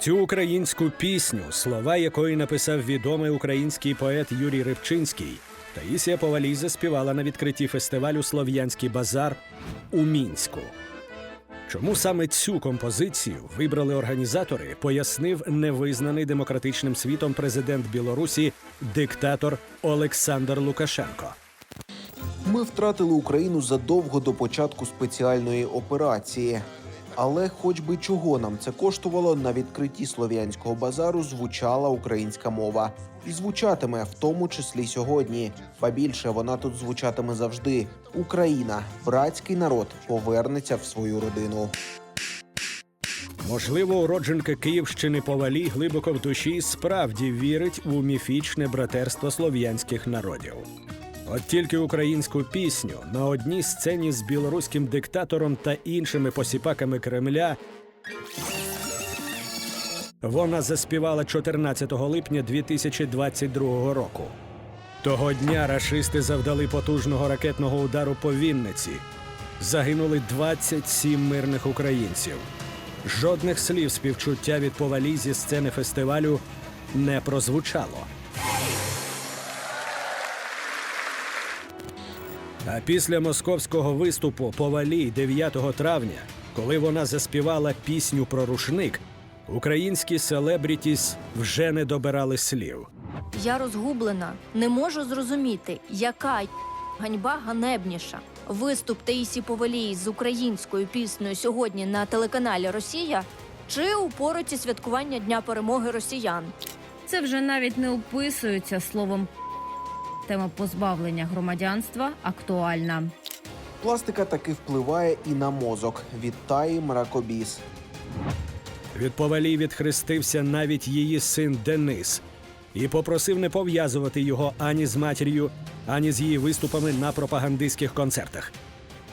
Цю українську пісню, слова якої написав відомий український поет Юрій Рибчинський, Таїсія Повалій заспівала на відкритті фестивалю Слов'янський базар у Мінську. Чому саме цю композицію вибрали організатори, пояснив невизнаний демократичним світом президент Білорусі диктатор Олександр Лукашенко. Ми втратили Україну задовго до початку спеціальної операції. Але, хоч би чого нам це коштувало, на відкритті слов'янського базару звучала українська мова. І звучатиме в тому числі сьогодні. Ба більше вона тут звучатиме завжди. Україна, братський народ, повернеться в свою родину. Можливо, уродженка Київщини Повалій глибоко в душі справді вірить у міфічне братерство слов'янських народів. От тільки українську пісню на одній сцені з білоруським диктатором та іншими посіпаками Кремля вона заспівала 14 липня 2022 року. Того дня рашисти завдали потужного ракетного удару по Вінниці. Загинули 27 мирних українців. Жодних слів співчуття від повалі зі сцени фестивалю не прозвучало. А після московського виступу повалі 9 травня, коли вона заспівала пісню про рушник, українські селебрітіс вже не добирали слів. Я розгублена, не можу зрозуміти, яка ганьба ганебніша. Виступ Таїсі Повалій з українською піснею сьогодні на телеканалі Росія чи у пороті святкування Дня перемоги росіян. Це вже навіть не описується словом. Тема позбавлення громадянства актуальна. Пластика таки впливає і на мозок. Вітає мракобіс. Від повалій відхрестився навіть її син Денис і попросив не пов'язувати його ані з матір'ю, ані з її виступами на пропагандистських концертах.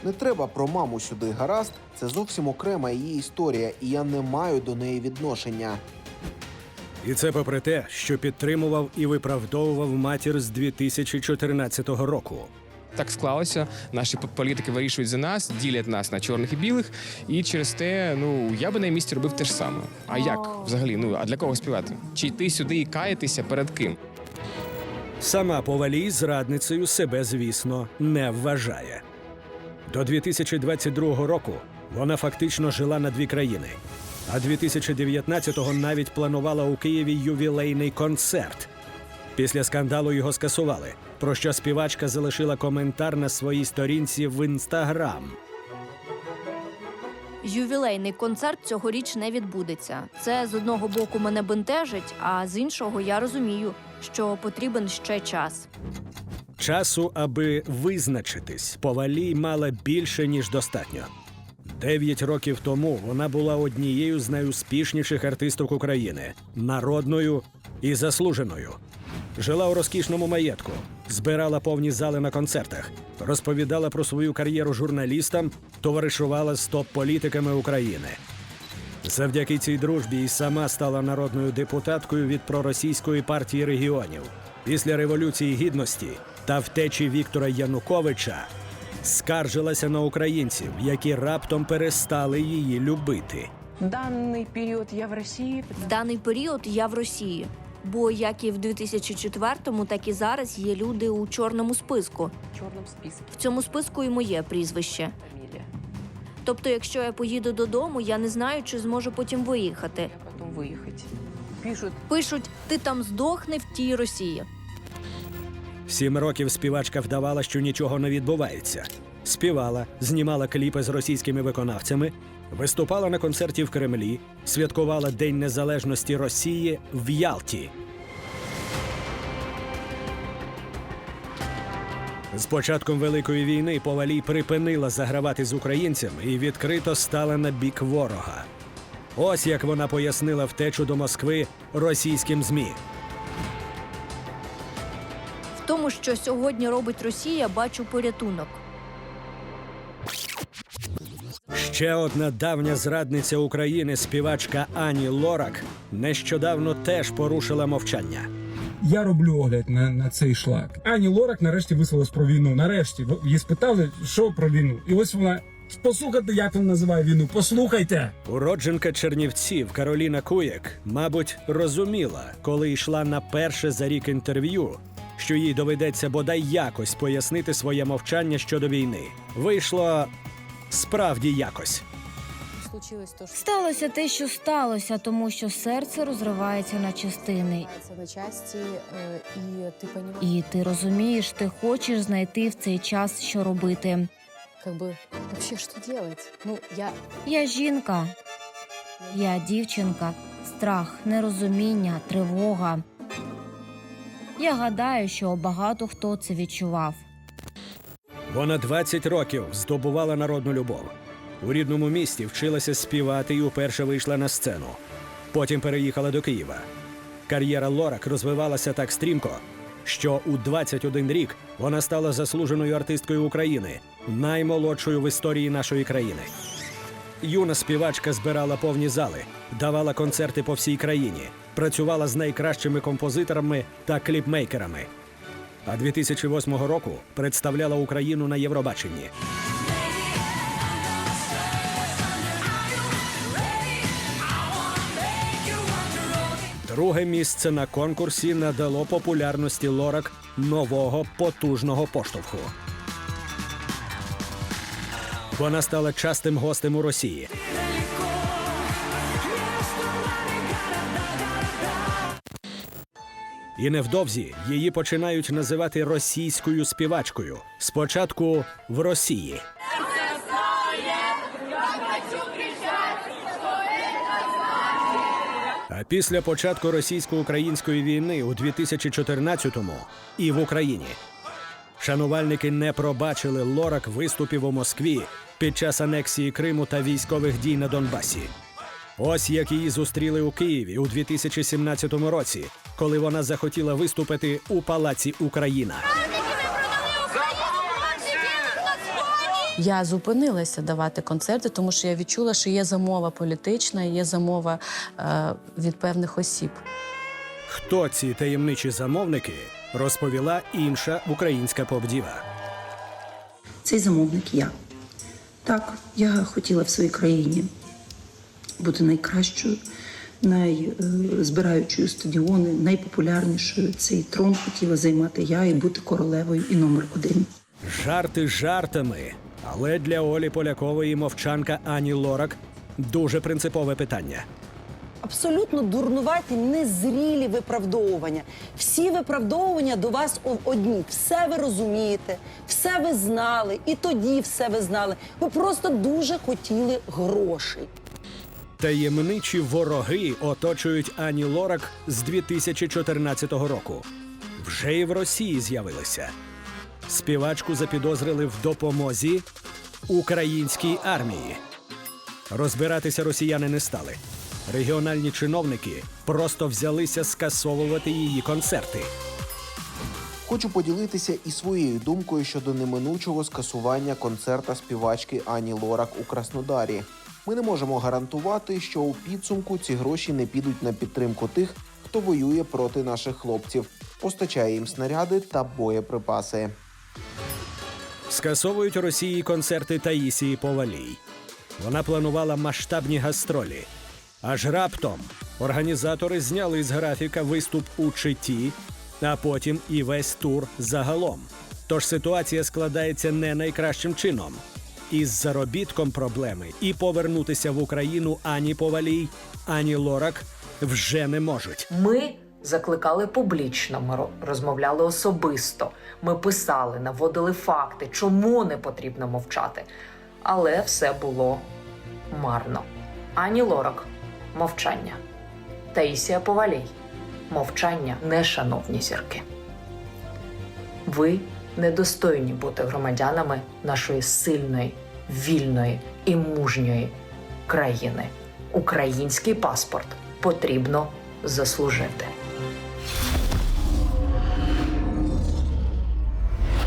Не треба про маму сюди гаразд. Це зовсім окрема її історія, і я не маю до неї відношення. І це попри те, що підтримував і виправдовував матір з 2014 року. Так склалося. Наші політики вирішують за нас, ділять нас на чорних і білих. І через те, ну я би на місці робив те ж саме. А як взагалі? Ну а для кого співати? Чи йти сюди і каятися перед ким? Сама повалій зрадницею себе, звісно, не вважає. До 2022 року вона фактично жила на дві країни, а 2019-го навіть планувала у Києві ювілейний концерт. Після скандалу його скасували, про що співачка залишила коментар на своїй сторінці в інстаграм. Ювілейний концерт цьогоріч не відбудеться. Це з одного боку мене бентежить, а з іншого я розумію, що потрібен ще час. Часу, аби визначитись, повалій мала більше ніж достатньо. Дев'ять років тому вона була однією з найуспішніших артисток України, народною і заслуженою. Жила у розкішному маєтку, збирала повні зали на концертах, розповідала про свою кар'єру журналістам, товаришувала з топ-політиками України. Завдяки цій дружбі і сама стала народною депутаткою від проросійської партії регіонів. Після революції гідності та втечі Віктора Януковича скаржилася на українців, які раптом перестали її любити. данный период я в России В даний період я в Росії. Бо як і в 2004-му, так і зараз є люди у чорному списку. в черном списке В цьому списку і моє прізвище. Тобто, якщо я поїду додому, я не знаю, чи зможу потім виїхати. Я потом выехать. Пишут, Пишуть, ти там здохни в тій Росії. Сім років співачка вдавала, що нічого не відбувається. Співала, знімала кліпи з російськими виконавцями, виступала на концерті в Кремлі, святкувала День Незалежності Росії в Ялті. З початком Великої війни Повалій припинила загравати з українцями і відкрито стала на бік ворога. Ось як вона пояснила втечу до Москви російським ЗМІ. Тому, що сьогодні робить Росія, бачу порятунок. Ще одна давня зрадниця України, співачка Ані Лорак, нещодавно теж порушила мовчання. Я роблю огляд на, на цей шлак. Ані Лорак нарешті висловилась про війну. Нарешті В- її спитали, що про війну. І ось вона Послухайте, як він називає війну. Послухайте. Уродженка Чернівців Кароліна Куєк, мабуть, розуміла, коли йшла на перше за рік інтерв'ю, що їй доведеться бодай якось пояснити своє мовчання щодо війни. Вийшло справді якось. Случилось то, что Сталося те, що сталося, тому що серце розривається на частини. называется на части, э, и ты понимаешь, І ти розумієш, ти хочеш знайти в цей час, що робити. как бы вообще что делать? Ну, я... Я жінка, я дівчинка, страх, нерозуміння, тривога. Я гадаю, що багато хто це відчував. Вона 20 років здобувала народну любов. У рідному місті вчилася співати і уперше вийшла на сцену. Потім переїхала до Києва. Кар'єра Лорак розвивалася так стрімко, що у 21 рік вона стала заслуженою артисткою України, наймолодшою в історії нашої країни. Юна співачка збирала повні зали, давала концерти по всій країні, працювала з найкращими композиторами та кліпмейкерами. А 2008 року представляла Україну на Євробаченні. Друге місце на конкурсі надало популярності Лорак нового потужного поштовху. Вона стала частим гостем у Росії. І невдовзі її починають називати російською співачкою. Спочатку в Росії. А після початку російсько-української війни у 2014-му і в Україні шанувальники не пробачили лорак виступів у Москві під час анексії Криму та військових дій на Донбасі. Ось як її зустріли у Києві у 2017 році, коли вона захотіла виступити у Палаці Україна. Я зупинилася давати концерти, тому що я відчула, що є замова політична, є замова е, від певних осіб. Хто ці таємничі замовники, розповіла інша українська попдіва. Цей замовник я. Так, я хотіла в своїй країні бути найкращою, най, е, стадіони, найпопулярнішою. Цей трон хотіла займати я і бути королевою і номер один. Жарти жартами, але для Олі Полякової мовчанка Ані Лорак дуже принципове питання. Абсолютно дурнуваті, незрілі виправдовування. Всі виправдовування до вас одні. Все ви розумієте, все ви знали, і тоді все ви знали. Ви просто дуже хотіли грошей. Таємничі вороги оточують Ані Лорак з 2014 року. Вже і в Росії з'явилися. Співачку запідозрили в допомозі українській армії. Розбиратися росіяни не стали. Регіональні чиновники просто взялися скасовувати її концерти. Хочу поділитися і своєю думкою щодо неминучого скасування концерта співачки Ані Лорак у Краснодарі. Ми не можемо гарантувати, що у підсумку ці гроші не підуть на підтримку тих, хто воює проти наших хлопців, постачає їм снаряди та боєприпаси. Скасовують у Росії концерти Таїсії Повалій. Вона планувала масштабні гастролі. Аж раптом організатори зняли з графіка виступ у Читі, а потім і весь тур загалом. Тож ситуація складається не найкращим чином. Із заробітком проблеми і повернутися в Україну ані Повалій, ані Лорак вже не можуть. Ми закликали публічно, ми розмовляли особисто. Ми писали, наводили факти, чому не потрібно мовчати. Але все було марно. Ані Лорак мовчання. Таїсія Повалій мовчання, нешановні зірки. Ви недостойні бути громадянами нашої сильної, вільної і мужньої країни. Український паспорт потрібно заслужити.